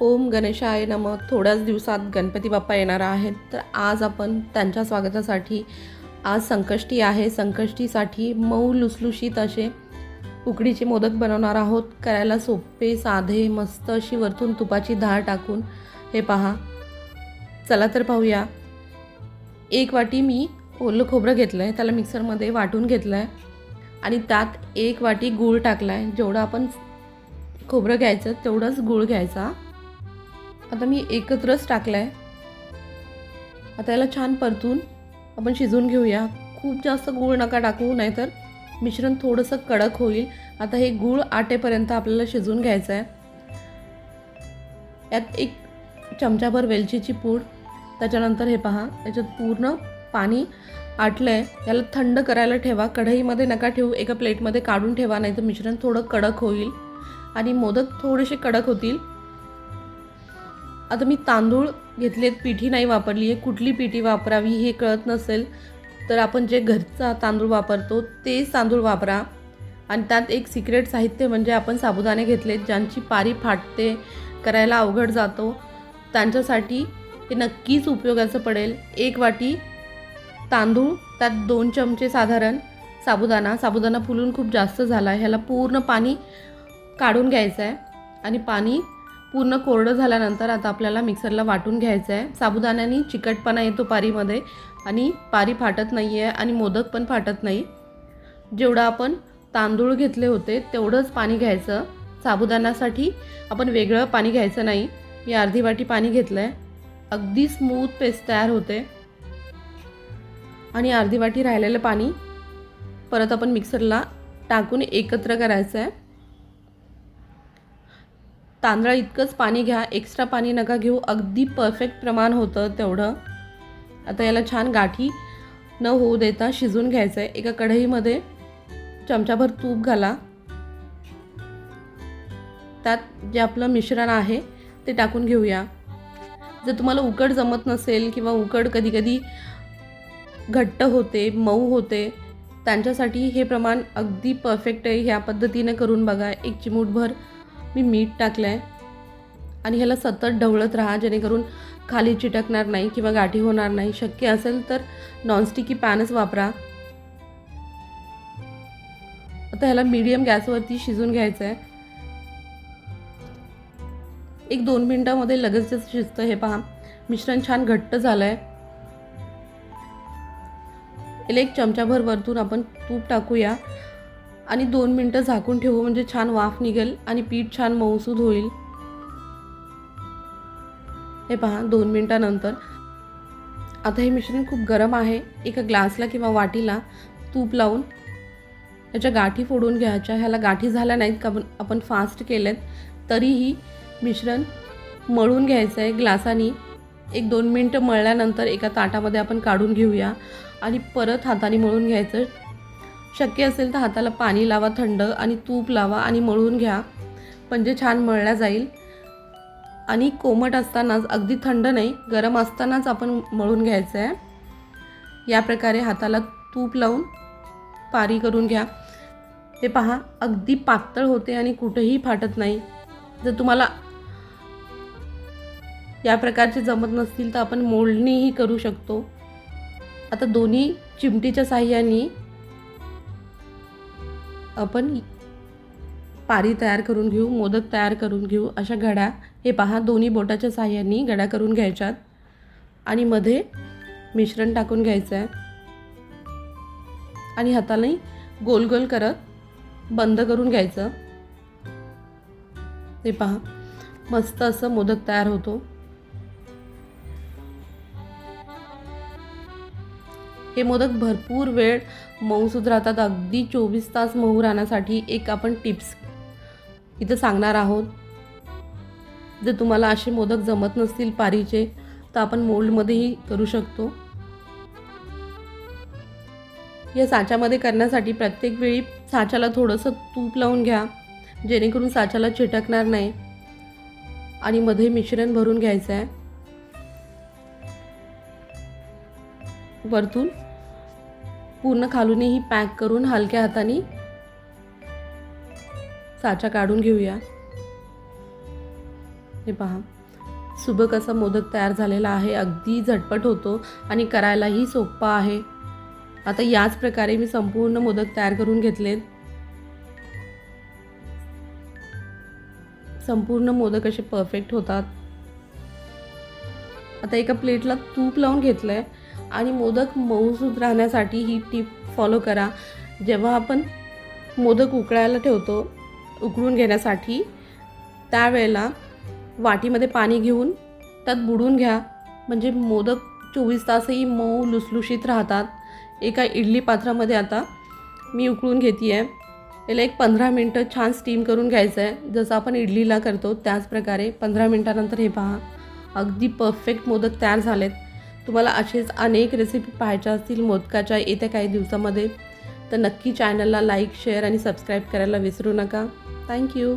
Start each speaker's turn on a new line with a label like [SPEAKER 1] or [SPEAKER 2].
[SPEAKER 1] ओम गणेशाय नम. थोड्याच दिवसात गणपती बाप्पा येणार आहेत. तर आज आपण त्यांच्या स्वागतासाठी आज संकष्टी आहे. संकष्टीसाठी मऊ लुसलुशीत असे उकडीचे मोदक बनवणार आहोत. करायला सोपे साधे मस्त अशी वरतून तुपाची डाळ टाकून. हे पहा. चला तर पाहूया. एक वाटी मी ओलं खोबरं घेतलं आहे त्याला मिक्सरमध्ये वाटून घेतलं आहे आणि त्यात एक वाटी गूळ टाकला आहे जेवढं आपण खोबरं घ्यायचं तेवढंच गूळ घ्यायचा. आता मी एकत्रच टाकलं आहे आता याला छान परतून आपण शिजवून घेऊया. खूप जास्त गूळ नका टाकू नाहीतर मिश्रण थोडंसं कडक होईल. आता हे गूळ आटेपर्यंत आपल्याला शिजवून घ्यायचं आहे यात एक चमचाभर वेलचीची पूड त्याच्यानंतर हे पहा याच्यात पूर्ण पाणी आटलं आहे याला थंड करायला ठेवा. कढईमध्ये नका ठेवू एका प्लेटमध्ये काढून ठेवा नाही तर मिश्रण थोडं कडक होईल. आणि मोदक थोडेसे कडक होतील. आता मी तांदूळ घेतलेत पिठी नाही वापरली आहे. कुठली पिठी वापरावी हे कळत नसेल तर आपण जे घरचा तांदूळ वापरतो तेच तांदूळ वापरा. आणि त्यात एक सिक्रेट साहित्य म्हणजे आपण साबुदाणे घेतलेत ज्यांची पारी फाटते करायला अवघड जातो. त्यांच्यासाठी ते नक्कीच उपयोगाचं पडेल. एक वाटी तांदूळ त्यात दोन चमचे साधारण साबुदाणा. साबुदाणा फुलून खूप जास्त झाला आहे. ह्याला पूर्ण पाणी काढून घ्यायचं आहे. आणि पाणी पूर्ण कोरडं झाल्यानंतर आता आपल्याला मिक्सरला वाटून घ्यायचं आहे साबुदाण्याने चिकटपणा येतो पारीमध्ये आणि पारी फाटत नाही आहे आणि मोदक पण फाटत नाही. जेवढं आपण तांदूळ घेतले होते तेवढंच पाणी घ्यायचं. साबुदाण्यासाठी आपण वेगळं पाणी घ्यायचं नाही. मी अर्धी वाटी पाणी घेतलं आहे अगदी स्मूथ पेस्ट तयार होते. आणि अर्धी वाटी राहिलेलं पाणी परत आपण मिक्सरला टाकून एकत्र करायचं आहे तांदळा इतकंच पाणी घ्या एक्स्ट्रा पाणी नका घेऊ. अगदी परफेक्ट प्रमाण होतं तेवढं. आता याला छान गाठी न होऊ देता शिजून घ्यायचं आहे एका कढईमध्ये चमचाभर तूप घाला. त्यात जे आपलं मिश्रण आहे ते टाकून घेऊया. जर तुम्हाला उकड जमत नसेल किंवा उकड कधीकधी घट्ट होते मऊ होते त्यांच्यासाठी हे प्रमाण अगदी परफेक्ट आहे. ह्या पद्धतीने करून बघा. एक चिमूटभर मी मीठ टाकलं आहे आणि ह्याला सतत ढवळत राहा जेणेकरून खाली चिटकणार नाही किंवा गाठी होणार नाही. शक्य असेल तर नॉनस्टिकी पॅनच वापरा. आता ह्याला मीडियम गॅसवरती शिजून घ्यायचं आहे एक दोन मिनटामध्ये लगेचच शिजतं हे पहा. मिश्रण छान घट्ट झालं आहे याला एक चमचाभर वरतून आपण तूप टाकूया. आणि दोन मिनटं झाकून ठेवू म्हणजे छान वाफ निघेल आणि पीठ छान मऊसूद होईल. हे पहा दोन मिनटानंतर. आता हे मिश्रण खूप गरम आहे. एका ग्लासला किंवा वाटीला तूप लावून याच्या गाठी फोडून घ्यायच्या. ह्याला गाठी झाल्या नाहीत का आपण आपण फास्ट केलेत. तरीही मिश्रण मळून घ्यायचं आहे ग्लासानी. एक दोन मिनटं मळल्यानंतर एका ताटामध्ये आपण काढून घेऊया. आणि परत हाताने मळून घ्यायचं. शक्य असेल तर हाताला पाणी लावा थंड आणि तूप लावा आणि मळून घ्या. म्हणजे छान मळल्या जाईल. आणि कोमट असतानाच अगदी थंड नाही गरम असतानाच आपण मळून घ्यायचं आहे या प्रकारे हाताला तूप लावून पारी करून घ्या. ते पहा अगदी पातळ होते आणि कुठेही फाटत नाही. जर तुम्हाला या प्रकारचे जमत नसतील तर आपण मोडणीही करू शकतो. आता दोन्ही चिमटीच्या साह्याने आपण पारी तयार करून घेऊ मोदक तयार करून घेऊ अशा घड्या हे पहा दोन्ही बोटाच्या साह्याने घड्या करून घ्यायच्यात. आणि मध्ये मिश्रण टाकून घ्यायचं आहे आणि हाताने गोल गोल करत बंद करून घ्यायचं. ते पहा मस्त असं मोदक तयार होतो. हे मोदक भरपूर वेळ मऊसूद राहतात. अगदी चोवीस तास मऊ राहण्यासाठी एक आपण टिप्स इथं सांगणार आहोत. जर तुम्हाला असे मोदक जमत नसतील पारीचे तर आपण मोल्डमध्येही करू शकतो. या साच्यामध्ये करण्यासाठी प्रत्येक वेळी साच्याला थोडंसं तूप लावून घ्या जेणेकरून साच्याला चिटकणार नाही आणि मध्ये मिश्रण भरून घ्यायचं आहे वरतून पूर्ण खालूनही पॅक करून हलक्या हाताने साचा काढून घेऊया. हे पहा. सुबक असा मोदक तयार झालेला आहे. अगदी झटपट होतो आणि करायलाही सोप्पा आहे. आता याच प्रकारे मी संपूर्ण मोदक तयार करून घेतलेत संपूर्ण मोदक असे परफेक्ट होतात. आता एका प्लेटला तूप लावून घेतलं आहे आणि मोदक मऊसूद राहण्यासाठी ही टीप फॉलो करा. जेव्हा आपण मोदक उकळायला ठेवतो उकळून घेण्यासाठी त्यावेळेला वाटीमध्ये पाणी घेऊन त्यात बुडून घ्या. म्हणजे मोदक चोवीस तासही मऊ लुसलुशीत राहतात. एका इडली पात्रामध्ये आता मी उकळून घेते आहे याला एक पंधरा मिनटं छान स्टीम करून घ्यायचं आहे जसं आपण इडलीला करतो त्याच प्रकारे पंधरा मिनटानंतर हे पहा. अगदी परफेक्ट मोदक तयार झालेत. तुम्हाला असेच अनेक रेसिपी पाहायच्या असतील मोदकाच्या येत्या काही दिवसामध्ये. तर नक्की चॅनलला लाईक शेअर आणि सबस्क्राईब करायला विसरू नका. थँक्यू